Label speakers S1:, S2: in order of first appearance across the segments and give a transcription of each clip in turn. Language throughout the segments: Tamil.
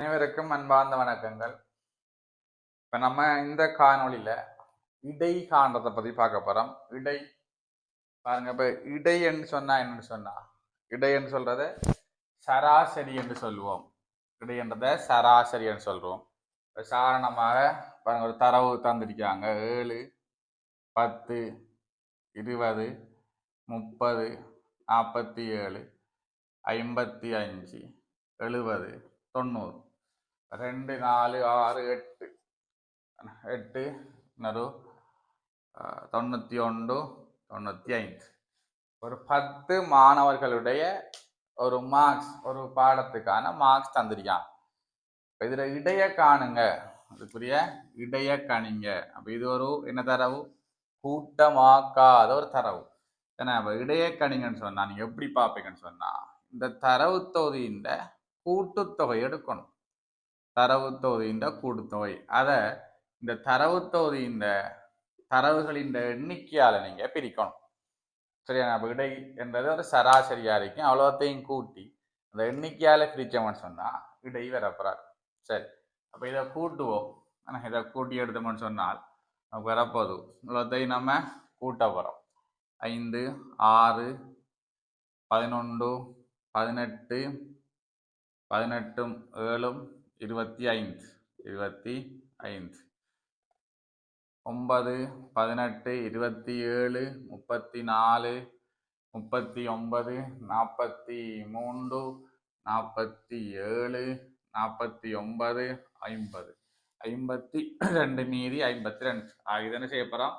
S1: அனைவருக்கும் அன்பார்ந்த வணக்கங்கள். இப்போ நம்ம இந்த காணொளியில் இடை காண்றதை பற்றி பார்க்க போகிறோம் இடை பாருங்க இப்போ இடைன்னு சொன்னா என்னன்னு சொன்னா இடைன்னு சொல்றத சராசரி என்று சொல்லுவோம். இடைன்றத சராசரி என்று சொல்றோம். சாதாரணமாக பாருங்க ஒரு தரவு தந்திருக்காங்க ஏழு பத்து இருபது முப்பது நாற்பத்தி ஏழு ஐம்பத்தி அஞ்சு எழுபது தொண்ணூறு. ரெண்டு நாலு ஆறு எட்டு. எட்டு இன்னொரு தொண்ணூற்றி ஒன்று தொண்ணூற்றி ஐந்து. ஒரு பத்து மாணவர்களுடைய ஒரு மார்க்ஸ் ஒரு பாடத்துக்கான மார்க்ஸ் தந்திருக்கான். இதில் இடைய காணுங்க. அதுக்குரிய இடைய கணிங்க. அப்போ இது ஒரு என்ன தரவு? கூட்டமாக்காத ஒரு தரவு. ஏன்னா இப்போ இடைய கணிங்கன்னு சொன்னா நீங்கள் எப்படி பார்ப்பீங்கன்னு சொன்னால் இந்த தரவு தொகுதியின் கூட்டுத்தொகை எடுக்கணும். தரவு தொகுதியின் கூட்டுத்தொகை. அதை இந்த தரவு இந்த தரவுகளின் எண்ணிக்கையால் நீங்கள் பிரிக்கணும். சரியா? அப்போ இடை என்றது ஒரு சராசரியாக இருக்கும். அவ்வளோத்தையும் கூட்டி அந்த எண்ணிக்கையால் பிரித்தோம்னு சொன்னால் இடை வரப்போறாரு. சரி. அப்போ இதை கூட்டுவோம். ஆனால் இதை கூட்டி எடுத்தோம்னு சொன்னால் நமக்கு வரப்போது இவ்வளோத்தையும் நம்ம கூட்ட போகிறோம் ஐந்து ஆறு பதினொன்று பதினெட்டு பதினெட்டும் ஏழும் இருபத்தி ஐந்து இருபத்தி ஐந்து. ஒன்பது பதினெட்டு இருபத்தி ஏழு முப்பத்தி நாலு முப்பத்தி ஒன்பது நாற்பத்தி மூன்று நாற்பத்தி ஏழு நாற்பத்தி ஒன்பது ஐம்பது. ஐம்பத்தி ரெண்டு மீதி ஐம்பத்தி ரெண்டு. ஆக இது என்ன செய்ய போகிறோம்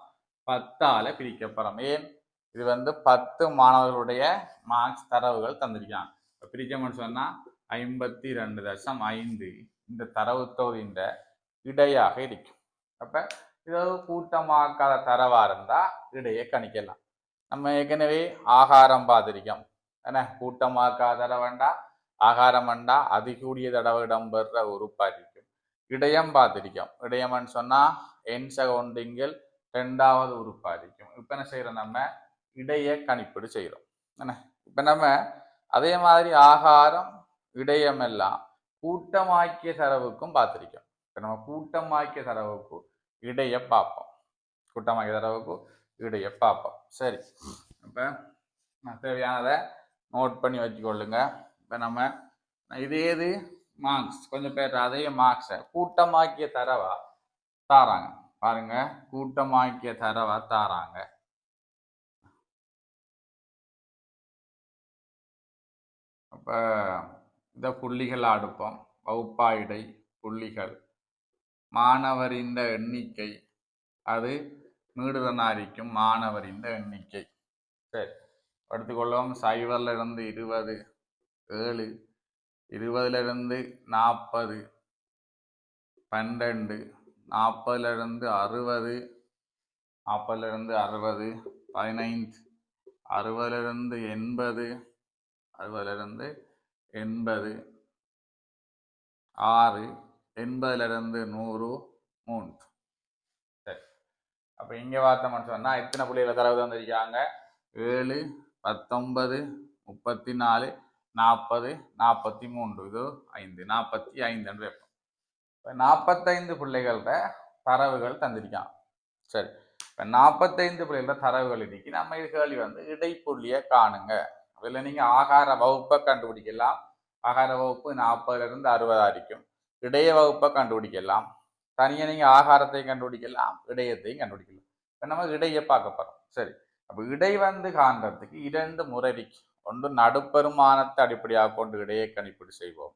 S1: பத்தால் பிரிக்க போகிறோம் ஏன்? இது வந்து பத்து மாணவர்களுடைய மார்க்ஸ் தரவுகள் தந்திருக்காங்க இப்போ பிரிக்கணும்னு சொன்னால் ஐம்பத்தி ரெண்டு தசம் ஐந்து. இந்த தரவு தொகுதியின் இடையாக இருக்கும். அப்போ ஏதாவது கூட்டமாக்காத தரவாக இருந்தால் இடையை கணிக்கலாம். நம்ம ஏற்கனவே ஆகாரம் பார்த்திருக்கோம். என்ன? கூட்டமாக்காத தரவண்டா ஆகாரம் வேண்டா அதிகூடிய தடவை இடம்பெற உறுப்பா இருக்கும். இடையம் பார்த்திருக்கோம். இடையம்னு சொன்னால் என் சகவுண்டிங்கில் ரெண்டாவது உறுப்பா இருக்கும். இப்ப என்ன செய்கிறோம் நம்ம? இடைய கணிப்பீடு செய்கிறோம் என்ன? இப்போ நம்ம அதே மாதிரி ஆகாரம் இடையமெல்லாம் கூட்டமாக்கிய செலவுக்கும் பார்த்துருக்கோம். இப்போ நம்ம கூட்டமாக்கிய செலவுக்கும் இடைய பார்ப்போம். கூட்டமாக்கிய தரவுக்கு இடைய பார்ப்போம். சரி. இப்போ நான் தேவையானதை நோட் பண்ணி வச்சுக்கொள்ளுங்க. இப்போ நம்ம இதே இது மார்க்ஸ் கொஞ்சம் பேர் அதே மார்க்ஸை கூட்டமாக்கிய தரவா? தாராங்க. பாருங்க. கூட்டமாக்கிய தரவா? தாராங்க. அப்போ இந்த புள்ளிகள் அடுப்பம். வகுப்பாயிடை புள்ளிகள். மாணவரின் எண்ணிக்கை. அது நீடுதனாரிக்கும் மாணவர் இந்த எண்ணிக்கை. சரி எடுத்துக்கொள்வோம். சைவர்ல இருந்து இருபது ஏழு இருபதுலேருந்து நாற்பது பன்னெண்டு நாற்பதுலேருந்து அறுபது நாற்பதுலேருந்து அறுபது பதினைந்து அறுபதுலேருந்து எண்பது அறுபதுலேருந்து எண்பது. ஆறு எண்பதுலேருந்து நூறு மூன்று. சரி. அப்போ இங்கே பார்த்தோம்னு சொன்னால் எத்தனை புள்ளியில் தரவு தந்திருக்காங்க. ஏழு பத்தொன்பது முப்பத்தி நாலு நாற்பது நாற்பத்தி மூன்று இது ஐந்து. நாற்பத்தி ஐந்துன்னு வைப்போம். இப்போ நாற்பத்தைந்து பிள்ளைகள்கிட்ட தரவுகள் தந்திருக்கான் சரி. இப்போ நாற்பத்தைந்து பிள்ளைகளோட தரவுகள் இன்னைக்கு நம்ம கேள்வி வந்து இடைப்புள்ளியை காணுங்க. அதில் நீங்கள் ஆகார வகுப்பை கண்டுபிடிக்கலாம். ஆகார வகுப்பு நாற்பதுலேருந்து இருந்து இடைய வகுப்பை கண்டுபிடிக்கலாம். தனியாக நீங்கள் ஆகாரத்தையும் கண்டுபிடிக்கலாம். இடையத்தையும் கண்டுபிடிக்கலாம். இப்போ நம்ம இடையை பார்க்க போகிறோம் சரி. அப்போ இடை வந்து காண்றதுக்கு இரண்டு முறை இருக்கு ஒன்று நடுப்பெருமானத்தை அடிப்படையாக கொண்டு இடையை கணிப்பீடு செய்வோம்.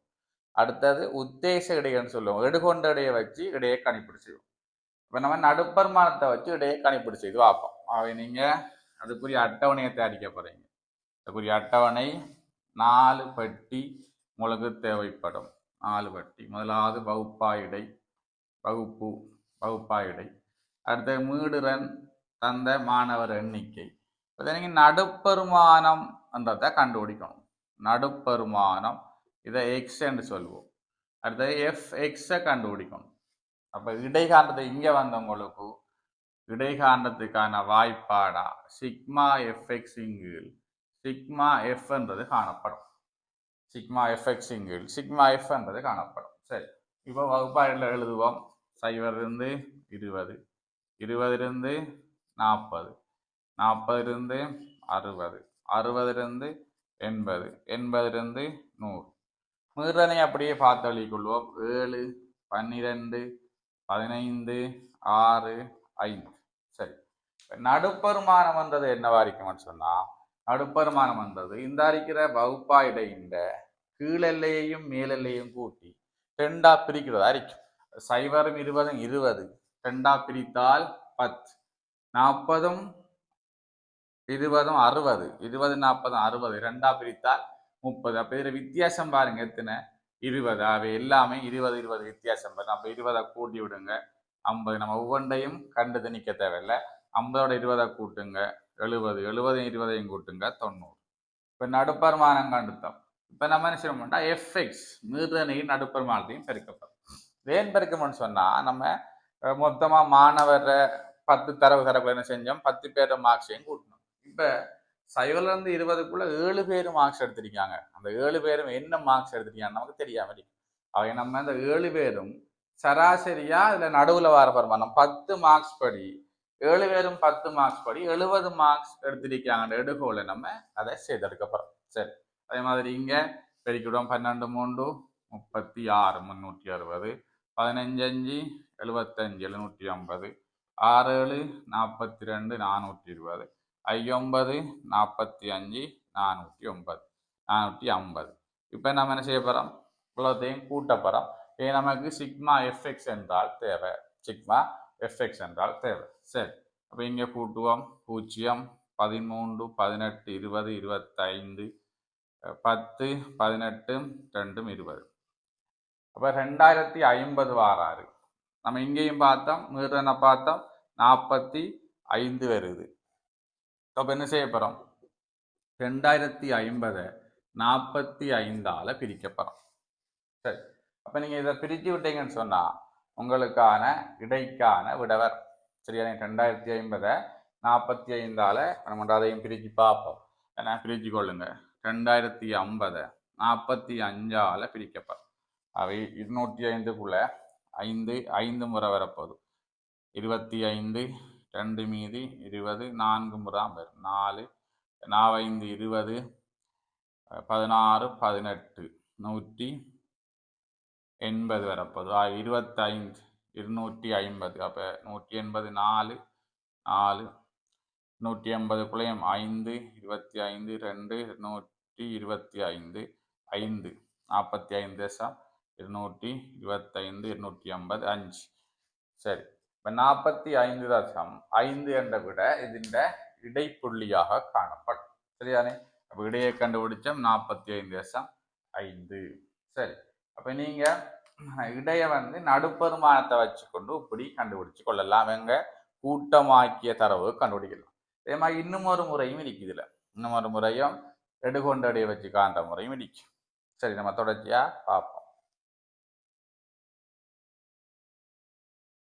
S1: அடுத்தது உத்தேச இடையன்னு சொல்லுவோம். எடுகொண்ட இடையை வச்சு இடையை கணிப்பீடு செய்வோம். இப்போ நம்ம நடுப்பெருமானத்தை வச்சு இடையை கணிப்பீடு செய்து பார்ப்போம். அவை நீங்கள் அதுக்குரிய அட்டவணையை தயாரிக்க போகிறீங்க அதுக்குரிய அட்டவணை நாலு பட்டி உங்களுக்கு தேவைப்படும். நாலு பட்டி. முதலாவது வகுப்பாயிடை வகுப்பு. வகுப்பாயிடை அடுத்த மீடுரன் தந்த மாணவர் எண்ணிக்கை. இப்போ நீங்கள் நடுப்பெருமானம் என்றதை கண்டுபிடிக்கணும். நடுப்பெருமானம். இதை எக்ஸ் என்று சொல்வோம். அடுத்தது எஃப் எக்ஸை கண்டுபிடிக்கணும். அப்போ இடைகாண்டத்தை இங்கே வந்தவங்களுக்கு இடைகாண்டத்துக்கான வாய்ப்பாடா? சிக்மா எஃப்எக்ஸ் இங்கில் சிக்மா எஃப் என்றது காணப்படும் சிக்மா எஃப்எக்ஸ் இங்கில் சிக்மா எஃப் என்றது காணப்படும் சரி இப்போ வகுப்பாடில் எழுதுவோம் சைவரிலிருந்து இருபது இருபதிலிருந்து நாற்பது நாற்பதுலேருந்து அறுபது அறுபதுலேருந்து எண்பது எண்பதுலேருந்து நூறு மீறனை அப்படியே பார்த்து அழிக்கொள்வோம் ஏழு பன்னிரெண்டு பதினைந்து ஆறு ஐந்து சரி இப்ப நடுப்பெருமானம் வந்தது என்னவா இருக்கும்னு நடுப்பெருமானம் வந்தது. இந்த அரிக்கிற வகுப்பா இடையின்ற கீழெல்லையையும் மேலெல்லையும் கூட்டி ரெண்டா பிரிக்கிறது. அரிக்கும். சைவரும் இருபதும் இருபது. ரெண்டா பிரித்தால் பத்து. நாற்பதும் இருபதும் அறுபது. இருபது நாற்பதும் அறுபது. ரெண்டா பிரித்தால் முப்பது. அப்ப இதுல வித்தியாசம் பாருங்க. எத்தனை? இருபது. அவை எல்லாமே இருபது இருபது வித்தியாசம் பாருங்க. அப்போ இருபதை கூட்டி விடுங்க ஐம்பது. நம்ம ஒவ்வொன்றையும் கண்டு திணிக்க தேவையில்லை. ஐம்பதோட இருபதை கூட்டுங்க. எழுபது எழுபதையும் இருபதையும் கூட்டுங்க தொண்ணூறு. இப்போ நடுப்பருமானம் கண்டுத்தோம். இப்போ நம்ம என்ன செய்யணும்னா எஃப்எக்ஸ் மீதனையும் நடுப்பருமானத்தையும் பெருக்கப்படும். ஏன் பெருக்கணும்னு சொன்னால் நம்ம மொத்தமாக மொத்தமா பத்து தரவு தரப்பு என்ன செஞ்சோம்? பத்து பேர் மார்க்ஸையும் கூட்டணும். இப்போ சைவலேருந்து இருபதுக்குள்ளே இருபதுக்குள்ள ஏழு பேர் மார்க்ஸ் எடுத்திருக்காங்க. அந்த ஏழு பேரும் என்ன மார்க்ஸ் எடுத்திருக்காங்க நமக்கு தெரியாம இருக்கு. அவை நம்ம அந்த ஏழு பேரும் சராசரியாக அதில் நடுவில் வர பரமானம் பத்து மார்க்ஸ் படி ஏழு பேரும் பத்து மார்க்ஸ் படி எழுபது மார்க்ஸ் எடுத்திருக்கிறாங்க. எடுகோல நம்ம அதை செய்தெடுக்க போறோம். சரி. அதே மாதிரி இங்கே பெருக்கிவிடுவோம். பன்னெண்டு மூன்று முப்பத்தி ஆறு முந்நூற்றி அறுபது. பதினஞ்சு அஞ்சு எழுபத்தஞ்சு எழுநூற்றி ஐம்பது. ஆறு ஏழு நாற்பத்தி ரெண்டு நானூற்றி இருபது. ஐம்பது நாற்பத்தி அஞ்சு நானூற்றி ஒன்பது. நானூற்றி ஐம்பது. இப்போ நம்ம என்ன செய்ய போகிறோம் இவ்வளோத்தையும் கூட்ட போகிறோம் இது நமக்கு சிக்மா எஃப்எக்ஸ் என்றால் தேவை. சிக்மா எஃப்எக்ஸ் என்றால் தேவை. சரி. அப்போ இங்கே கூட்டுவோம். பூஜ்ஜியம் பதிமூன்று பதினெட்டு இருபது இருபத்தைந்து பத்து பதினெட்டு ரெண்டும் இருபது. அப்போ ரெண்டாயிரத்தி ஐம்பது வாராறு. நம்ம இங்கேயும் பார்த்தோம் மீறனை பார்த்தோம் நாற்பத்தி ஐந்து வருது. அப்போ என்ன செய்ய போகிறோம் ரெண்டாயிரத்தி ஐம்பதை நாற்பத்தி ஐந்தால் பிரிக்க போகிறோம் சரி. அப்போ நீங்கள் இதை பிரித்து விட்டீங்கன்னு சொன்னால் உங்களுக்கான இடைக்கான விடவர். சரியா? ரெண்டாயிரத்தி ஐம்பதை நாற்பத்தி ஐந்தால் நம்ம அதையும் பிரித்து பார்ப்போம். ஏன்னா பிரித்து கொள்ளுங்க. ரெண்டாயிரத்தி ஐம்பதை நாற்பத்தி அஞ்சால் பிரிக்கப்படும். அவை இருநூற்றி ஐந்துக்குள்ள ஐந்து ஐந்து முறை வரப்போகுது. இருபத்தி ஐந்து ரெண்டு மீதி இருபது நான்கு முறை வரும். நாலு நாவைந்து இருபது பதினாறு பதினெட்டு நூற்றி எண்பது வரப்போது இருபத்தைந்து இருநூற்றி ஐம்பது. அப்போ நூற்றி எண்பது நாலு நாலு நூற்றி ஐம்பதுக்குள்ளேயும் ஐந்து இருபத்தி ஐந்து ரெண்டு நூற்றி இருபத்தி ஐந்து ஐந்து நாற்பத்தி ஐந்து தேசா இருநூற்றி இருபத்தைந்து இருநூற்றி ஐம்பது அஞ்சு. சரி இப்போ நாற்பத்தி ஐந்து தசம் ஐந்து என்ற விட இதுண்ட இடைப்புள்ளியாக காணப்படும். சரியானே அப்போ இடையை கண்டுபிடிச்சோம் நாற்பத்தி ஐந்து தசம் ஐந்து. சரி. அப்போ நீங்கள் இடைய வந்து நடுப்பெருமானத்தை வச்சுக்கொண்டு இப்படி கண்டுபிடிச்சு கொள்ளலாம். அவங்க கூட்டமாக்கிய தரவு கண்டுபிடிக்கலாம். அதே மாதிரி இன்னும் ஒரு முறையும் இருக்குது இதில். இன்னும் ஒரு முறையும் எடுகொண்டடியை வச்சு காண்ற முறையும் இடிக்கும். சரி நம்ம தொடர்ச்சியாக பார்ப்போம்.